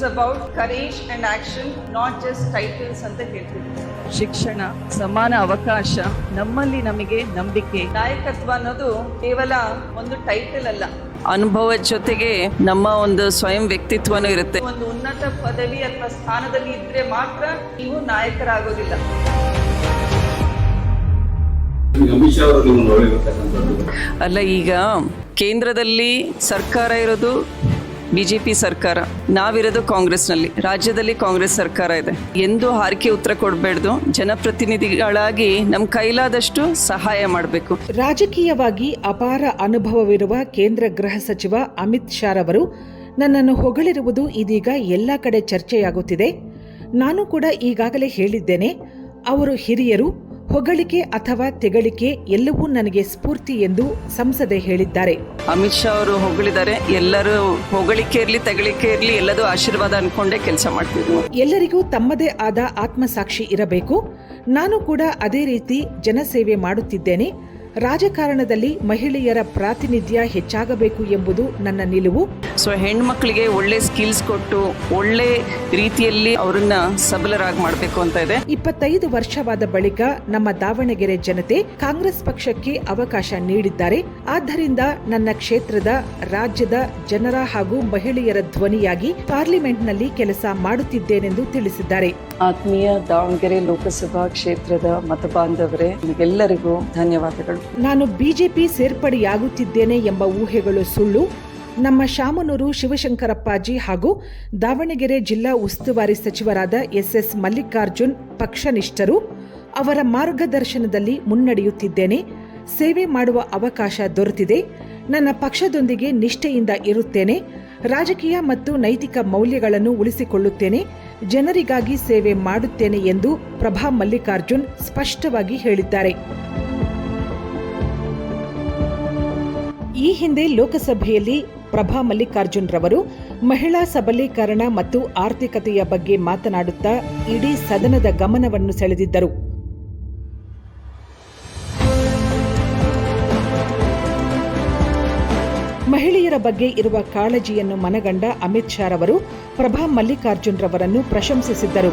Is about courage and action not just titles ಅಂತ ಹೇಳ್ತಿದ್ವಿ ಶಿಕ್ಷಣ ಸಮಾನ ಅವಕಾಶ ನಮ್ಮಲ್ಲಿ ನಮಗೆ ನಂಬಿಕೆ. ನಾಯಕತ್ವ ಅನ್ನೋದು ಕೇವಲ ಒಂದು ಟೈಟಲ್ ಅಲ್ಲ. ಅನುಭವದ ಜೊತೆಗೆ ನಮ್ಮ ಒಂದು ಸ್ವಯಂ ವ್ಯಕ್ತಿತ್ವನೂ ಇರುತ್ತೆ. ಒಂದು ಉನ್ನತ ಪದವಿ ಅಥವಾ ಸ್ಥಾನದಲ್ಲಿ ಇದ್ರೆ ಮಾತ್ರ ನೀವು ನಾಯಕರಾಗೋದಿಲ್ಲ. ಅಲ್ಲ ಈಗ ಕೇಂದ್ರದಲ್ಲಿ ಸರ್ಕಾರ ಇರೋದು ಬಿ ಜೆ ಪಿ ಸರ್ಕಾರ, ನಾವಿರೋದು ಕಾಂಗ್ರೆಸ್ನಲ್ಲಿ. ರಾಜ್ಯದಲ್ಲಿ ಕಾಂಗ್ರೆಸ್ ಸರ್ಕಾರ ಇದೆ. ಎಂದು ಹಾರಿಕೆ ಉತ್ತರ ಕೊಡಬೇಡ್ದು, ಜನಪ್ರತಿನಿಧಿಗಳಾಗಿ ನಮ್ಮ ಕೈಲಾದಷ್ಟು ಸಹಾಯ ಮಾಡಬೇಕು. ರಾಜಕೀಯವಾಗಿ ಅಪಾರ ಅನುಭವವಿರುವ ಕೇಂದ್ರ ಗೃಹ ಸಚಿವ ಅಮಿತ್ ಶಾ ರವರು, ನನ್ನನ್ನು ಹೊಗಳಿರುವುದು ಇದೀಗ ಎಲ್ಲ ಕಡೆ ಚರ್ಚೆಯಾಗುತ್ತಿದೆ. ನಾನು ಕೂಡ ಈಗಾಗಲೇ ಹೇಳಿದ್ದೇನೆ, ಅವರು ಹಿರಿಯರು ಹೊಗಳಿಕೆ ಅಥವಾ ತೆಗಳಿಕೆ ಎಲ್ಲವೂ ನನಗೆ ಸ್ಫೂರ್ತಿ ಎಂದು ಸಂಸದೆ ಹೇಳಿದ್ದಾರೆ. ಅಮಿತ್ ಶಾ ಅವರು ಹೊಗಳಿದ್ದಾರೆ. ಎಲ್ಲರೂ ಹೊಗಳಿಕೆ ಇರಲಿ ತೆಗಳಿಕೆ ಇರಲಿ ಎಲ್ಲದೂ ಆಶೀರ್ವಾದ ಅನ್ಕೊಂಡೇ ಕೆಲಸ ಮಾಡ್ತಿದ್ರು. ಎಲ್ಲರಿಗೂ ತಮ್ಮದೇ ಆದ ಆತ್ಮಸಾಕ್ಷಿ ಇರಬೇಕು. ನಾನು ಕೂಡ ಅದೇ ರೀತಿ ಜನಸೇವೆ ಮಾಡುತ್ತಿದ್ದೇನೆ. ರಾಜಕಾರಣದಲ್ಲಿ ಮಹಿಳೆಯರ ಪ್ರಾತಿನಿಧ್ಯ ಹೆಚ್ಚಾಗಬೇಕು ಎಂಬುದು ನನ್ನ ನಿಲುವು. ಸೊ ಹೆಣ್ಮಕ್ಳಿಗೆ ಒಳ್ಳೆ ಸ್ಕಿಲ್ಸ್ ಕೊಟ್ಟು ಒಳ್ಳೆ ರೀತಿಯಲ್ಲಿ ಅವರನ್ನ ಸಬಲರಾಗಿ ಮಾಡಬೇಕು ಅಂತ ಇದೆ. ಇಪ್ಪತ್ತೈದು ವರ್ಷವಾದ ಬಳಿಕ ನಮ್ಮ ದಾವಣಗೆರೆ ಜನತೆ ಕಾಂಗ್ರೆಸ್ ಪಕ್ಷಕ್ಕೆ ಅವಕಾಶ ನೀಡಿದ್ದಾರೆ. ಆದ್ದರಿಂದ ನನ್ನ ಕ್ಷೇತ್ರದ ರಾಜ್ಯದ ಜನರ ಹಾಗೂ ಮಹಿಳೆಯರ ಧ್ವನಿಯಾಗಿ ಪಾರ್ಲಿಮೆಂಟ್ನಲ್ಲಿ ಕೆಲಸ ಮಾಡುತ್ತಿದ್ದೇನೆಂದು ತಿಳಿಸಿದ್ದಾರೆ. ಆತ್ಮೀಯ ದಾವಣಗೆರೆ ಲೋಕಸಭಾ ಕ್ಷೇತ್ರದ ಮತಬಾಂಧವರೇ ನಿಮಗೆಲ್ಲರಿಗೂ ಧನ್ಯವಾದಗಳು. ನಾನು ಬಿಜೆಪಿ ಸೇರ್ಪಡೆಯಾಗುತ್ತಿದ್ದೇನೆ ಎಂಬ ಊಹೆಗಳು ಸುಳ್ಳು. ನಮ್ಮ ಶಾಮನೂರು ಶಿವಶಂಕರಪ್ಪಾಜಿ ಹಾಗೂ ದಾವಣಗೆರೆ ಜಿಲ್ಲಾ ಉಸ್ತುವಾರಿ ಸಚಿವರಾದ ಎಸ್ಎಸ್ ಮಲ್ಲಿಕಾರ್ಜುನ್ ಪಕ್ಷನಿಷ್ಠರು ಅವರ ಮಾರ್ಗದರ್ಶನದಲ್ಲಿ ಮುನ್ನಡೆಯುತ್ತಿದ್ದೇನೆ. ಸೇವೆ ಮಾಡುವ ಅವಕಾಶ ದೊರೆತಿದೆ. ನನ್ನ ಪಕ್ಷದೊಂದಿಗೆ ನಿಷ್ಠೆಯಿಂದ ಇರುತ್ತೇನೆ. ರಾಜಕೀಯ ಮತ್ತು ನೈತಿಕ ಮೌಲ್ಯಗಳನ್ನು ಉಳಿಸಿಕೊಳ್ಳುತ್ತೇನೆ. ಜನರಿಗಾಗಿ ಸೇವೆ ಮಾಡುತ್ತೇನೆ ಎಂದು ಪ್ರಭಾ ಮಲ್ಲಿಕಾರ್ಜುನ್ ಸ್ಪಷ್ಟವಾಗಿ ಹೇಳಿದ್ದಾರೆ. ಈ ಹಿಂದೆ ಲೋಕಸಭೆಯಲ್ಲಿ ಪ್ರಭಾ ಮಲ್ಲಿಕಾರ್ಜುನ್ ರವರು ಮಹಿಳಾ ಸಬಲೀಕರಣ ಮತ್ತು ಆರ್ಥಿಕತೆಯ ಬಗ್ಗೆ ಮಾತನಾಡುತ್ತಾ ಇಡೀ ಸದನದ ಗಮನವನ್ನು ಸೆಳೆದಿದ್ದರು. ಮಹಿಳೆಯರ ಬಗ್ಗೆ ಇರುವ ಕಾಳಜಿಯನ್ನು ಮನಗಂಡ ಅಮಿತ್ ಶಾ ರವರು ಪ್ರಭಾ ಮಲ್ಲಿಕಾರ್ಜುನ್ ರವರನ್ನು ಪ್ರಶಂಸಿಸಿದ್ದರು.